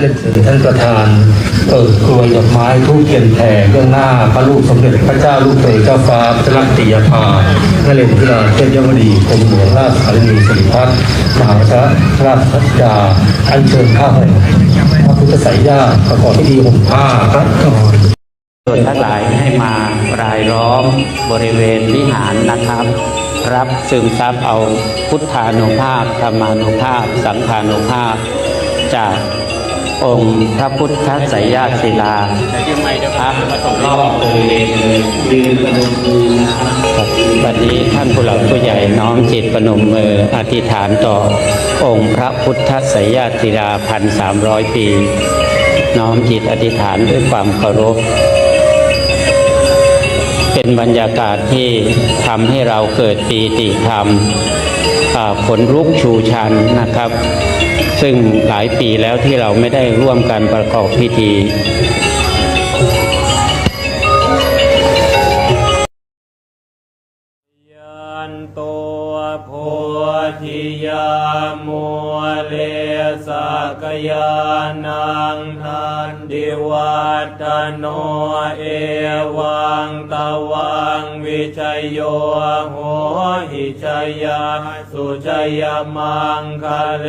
เรียนเชิญท่านประธานเปิดกรวยดอกไม้ทูบเทียนแผ่เบื้องหน้าพระลูกสมเด็จพระเจ้าลูกเธอเจ้าฟ้าพระลักติยาภานเรศวราเทพยวดีกรมหลวงราชธานีสิริพัฒน์มหาพระราชพัฒดาอัญเชิญข้าพพระพุทธไสยญาประกอบพิธีห่มผ้าพระนอนส่วนทั้งหลายให้มารายล้อมบริเวณวิหารนะครับ รับซึมซับเอาพุทธานุภาพธรรมานุภาพ สังฆานุภาพจาก องค์พระพุทธสยญาติศิลาครับรอบบริเวณเลยยืนประนมมือนะครับวันนี้ท่านผู้หลักผู้ใหญ่น้อมจิตประนมมืออธิษฐานต่อ องค์พระพุทธสยญาติศิลาพันสามร้อยปี น้อมจิตอธิษฐานด้วยความเคารพ เป็นบรรยากาศที่ทำให้เราเกิดปีติธรรมอ่าขนลุกชูชันนะครับ ซึ่งหลายปีแล้วที่เราไม่ได้ร่วมกันประกอบพิธียันตัวโพธิยามัว สกยานังทันดิวัตโนเอวังตะวังวิชยโยโหหิชยาสุชยมังคะเล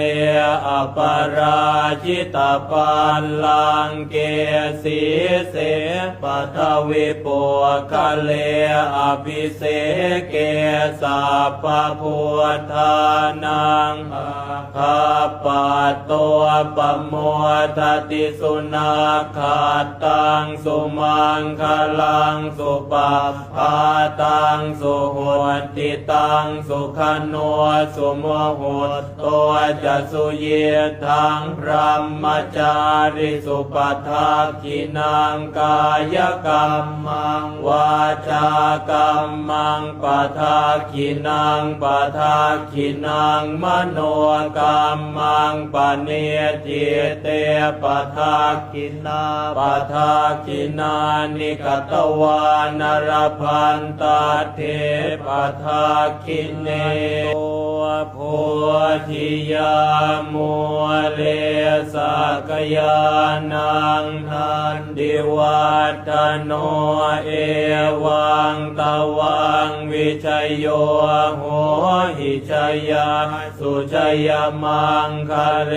อปราชิตปัลลังเกสีเสปัทวิปุคะเลอภิเสเกสัพพพุทธานังข้าปัตตัวปโมทติสุนาขาตังสุมังคลังสุปาพาตังสุโหติตังสุขโนสุโมหตตัวจะสุเยทังพรหมจาริสุปทักขินังกายกรรมังวาจากรรมังปทักขินังปทักขินังมโนกรรมังปเนติเตปทักขินาปทักขินานิกตวานรพันตาเทปทักขิเนตัวโพธิยามัวเลสกยานังทันดิวัตโนเอวังตะวังวิชัยโยโหหิชยาสุชยมังคะเล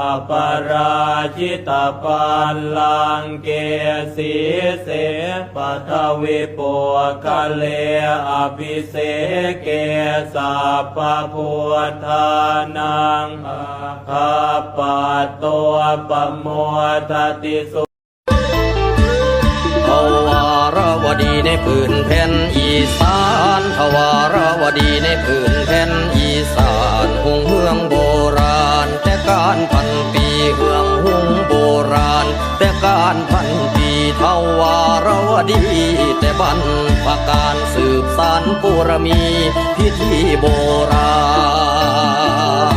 อปราชิตปัลลังเกสีเสปัทวิปุคะเลอภิเสเกสัพพพุทธานังขาปัตตัวปโมทติสุทวารวดีในผืนแผ่นอีสานทวารวดีในผืนแผ่น ปีทวารวดี แต่บรรพการสืบสานปุรมีพิธีโบราณ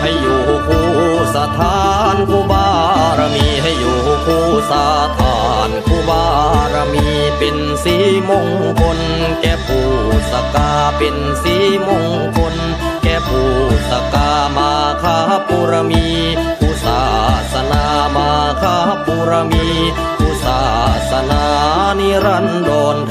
ให้อยู่คู่สถานคู่บารมีให้อยู่คู่สถานคู่บารมีเป็นสีมงคลแก่ผู้สกาเป็นสีมงคล รันดร